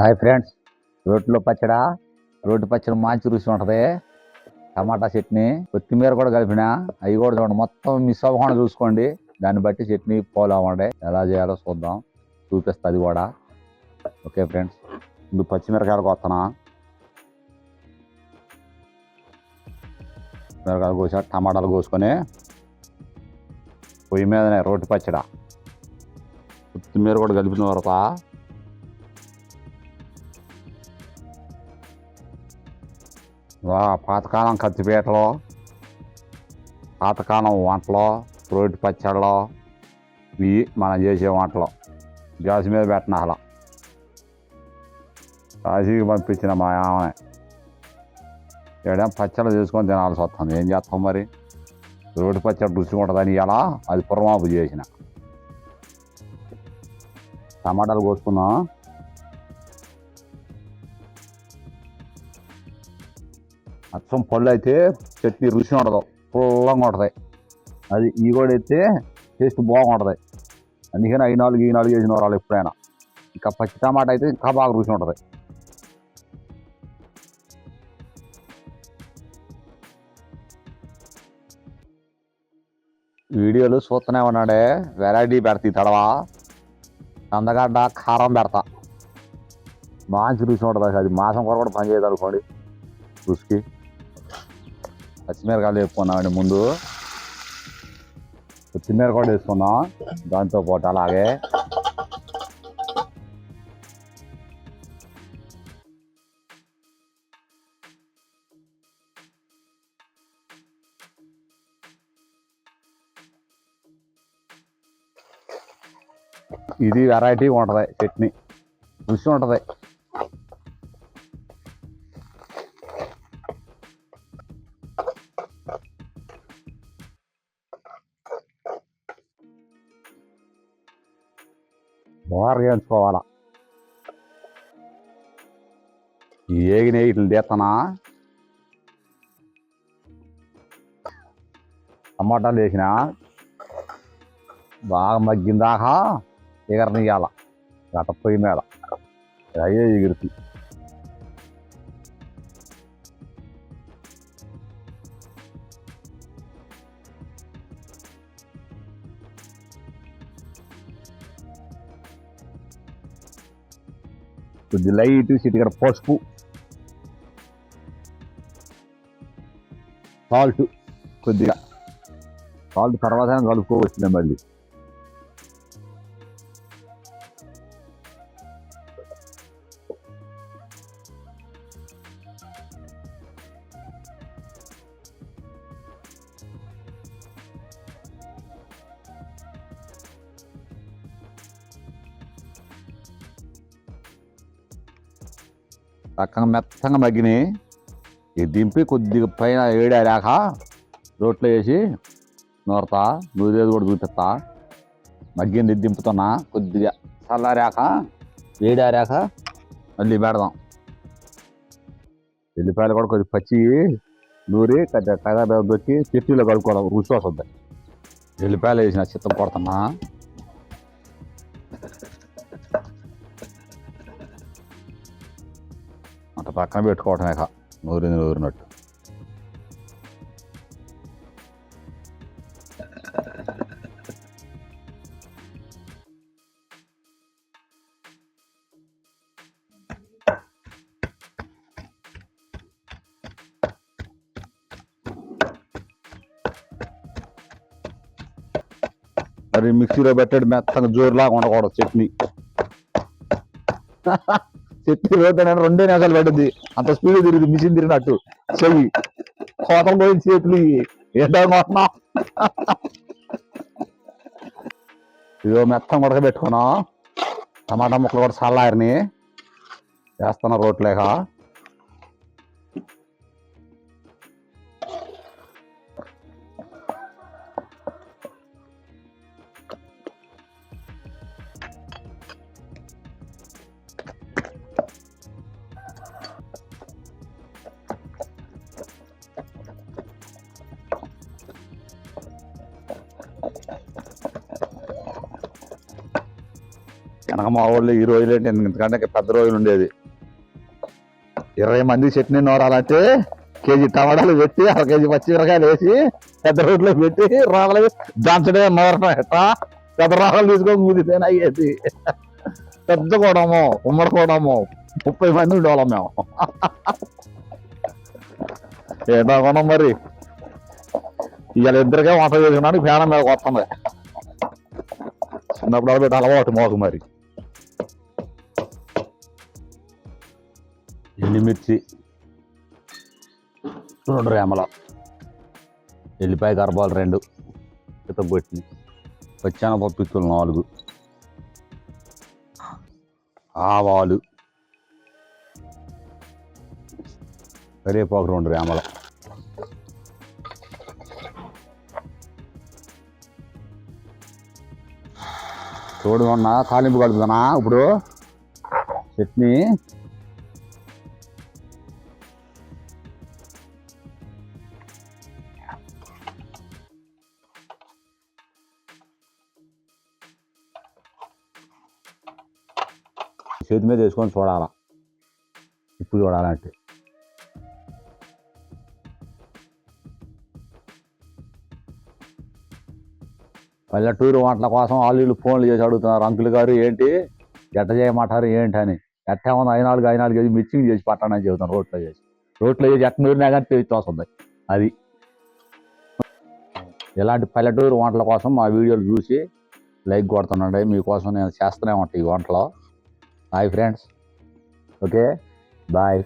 Hi friends రోడ్లో పచ్చడా road పచ్చడి మంచి రుచి ఉంటుంది. టమాటా చట్నీ కొత్తిమీర కూడా కలిపిన అవి కూడా చూడండి మొత్తం మిస్ అవ్వకుండా చూసుకోండి. దాన్ని బట్టి చట్నీ పోలు అవ్వండి ఎలా చేయాలో చూద్దాం. చూపిస్తుంది కూడా. ఓకే ఫ్రెండ్స్ ముందు పచ్చిమిరకాయలు కొత్తనా? మిరకాయలు కోసా టమాటాలు కోసుకొని పొయ్యి మీదనే రోటి పచ్చడి. కొత్తిమీర కూడా కలిపిన తర్వాత పాతకాలం కత్తిపీటలో పాతకాలం వంటలు రోటి పచ్చళ్ళలో ఇవి మనం చేసే వంటలు. గ్యాస్ మీద పెట్టిన అలా. కాశీకి పంపించిన మా ఆమె. ఏడేం పచ్చళ్ళు చేసుకొని తినాల్సి వస్తుంది. ఏం చేస్తాం మరి? రోటి పచ్చడి రుచి ఉంటుందని ఇలా అది పురమాపు చేసిన. టమాటాలు కోసుకున్నాం అచ్చం పళ్ళు అయితే చట్నీ రుచి ఉండదు. పుల్లంగా ఉంటుంది. అది ఈ కూడా అయితే టేస్ట్ బాగుంటుంది అందుకని ఐదు నాలుగు ఈ నాలుగు వేసిన వాళ్ళు ఎప్పుడైనా. ఇంకా పచ్చి టమాటా అయితే ఇంకా బాగా రుచి ఉంటుంది. వీడియోలు చూస్తూనే ఉన్నాడే. వెరైటీ పెడతా తడవా. కందగడ్డ కారం పెడతా. మంచి రుచి ఉంటుంది. అది మాసం కూర కూడా పని చేయదు అనుకోండి. రుచికి. పచ్చిమిరకాయలు వేసుకున్నామండి ముందు. కొత్తిమీర కూడా వేసుకున్నాం. దాంతో పాటు అలాగే ఇది వెరైటీ ఉంటుంది చట్నీ. రుచి ఉంటుంది. బాగా వేయించుకోవాలా ఈ ఏగిన ఇట్లా తీస్తానా టమాటాలు వేసిన బాగా మగ్గిందాకా ఎగరనియాల గట పొయ్యి మీద. అయ్యే ఎగురుతుంది కొద్ది లైట్ సిటికర పసుపు. సాల్ట్ కొద్దిగా. సాల్ట్ తర్వాత కలుపుకోవచ్చు మళ్ళీ. పక్కన మెత్తంగా మగ్గినాయి ఇది దింపి కొద్దిగా పైన ఏడారాక రోట్లో వేసి నూరతా నూరేది కూడా చూపిస్తా మగ్గింది దింపుతున్నా కొద్దిగా చల్లారాక వేడారాక మళ్ళీ పెడదాం ఎల్లిపాయలు కూడా కొద్దిగా పచ్చి నూరి కదా దొక్కి చెట్టులో కలుపుకోవడం రుచి వస్తుంది ఎల్లిపాయలు వేసిన చిత్తం కొడుతున్నా అంత పక్కన పెట్టుకోవటమే కా నూరింది నూరినట్టు. మరి మిక్సీలో పెట్టాడు మెత్తగా జోరులాగా ఉండకూడదు చట్నీ. చెట్టు పోతానే రెండే నిమిషాలు పడుద్ది. అంత స్పీడ్ తిరిగి మిషన్ తిరిగినట్టు. చెయ్యి. కోతలు పోయిన చేతులు ఏంటో కొట్టినా ఇదో మెత్తం ఉడకబెట్టుకున్నాం టమాటా ముక్కలు కూడా చల్లారిని వేస్తున్నా రోట్లేక కనుక మా ఈ రోజులు ఏంటి? ఎందుకంటే పెద్ద రోజులు ఉండేది. ఇరవై మంది చట్నీ నోరాలంటే కేజీ టమాటాలు పెట్టి అర కేజీ పచ్చిమిరకాయలు వేసి పెద్ద రోడ్లో పెట్టి రాగలు దాంచడే నోరటం పెద్ద రాగలు తీసుకొని ముదితేనే అయ్యేది పెద్ద కూడము ఉమ్మడి కూడము ముప్పై మంది ఉండేవాళ్ళం మేము. ఏదో కొనం మరి? ఇవాళ ఇద్దరికే వంట చేసుకున్నాను ఫ్యాన్ మీద వస్తుంది చిన్నప్పుడు అలవాటు అలవాటు మాకు మరి. ఎండుమిర్చి రెండు రేమల ఎల్లిపాయ గర్భాలు రెండు ఇతగొట్టి పచ్చానపప్పు ఇత్తులు నాలుగు ఆవాలు కరివేపాకు రెండు రేమల చూడు ఉన్న తాలింపు కలుపుతానా ఇప్పుడు? చట్నీ. చేతి మీద వేసుకొని చూడాలా? ఇప్పుడు చూడాలంటే. పల్లెటూరు వంటల కోసం వాళ్ళు ఫోన్లు చేసి అడుగుతున్నారు. అంకుల్ గారు ఏంటి? ఎట్ట చేయమంటారు? ఏంటి అని ఎట్ట ఉంది ఐనాలుగు ఐనాలుగు ఐదు మిర్చింగ్ చేసి పట్టానని చెబుతాను రోడ్లో చేసి. రోడ్లో చేసి ఎట్ట నూరినా కానీ తెచ్చి వస్తుంది అది. ఇలాంటి పల్లెటూరు వంటల కోసం మా వీడియోలు చూసి లైక్ కొడుతున్నాండి మీకోసం నేను చేస్తూనే ఉంటాను ఈ వంటలో. Hi friends okay bye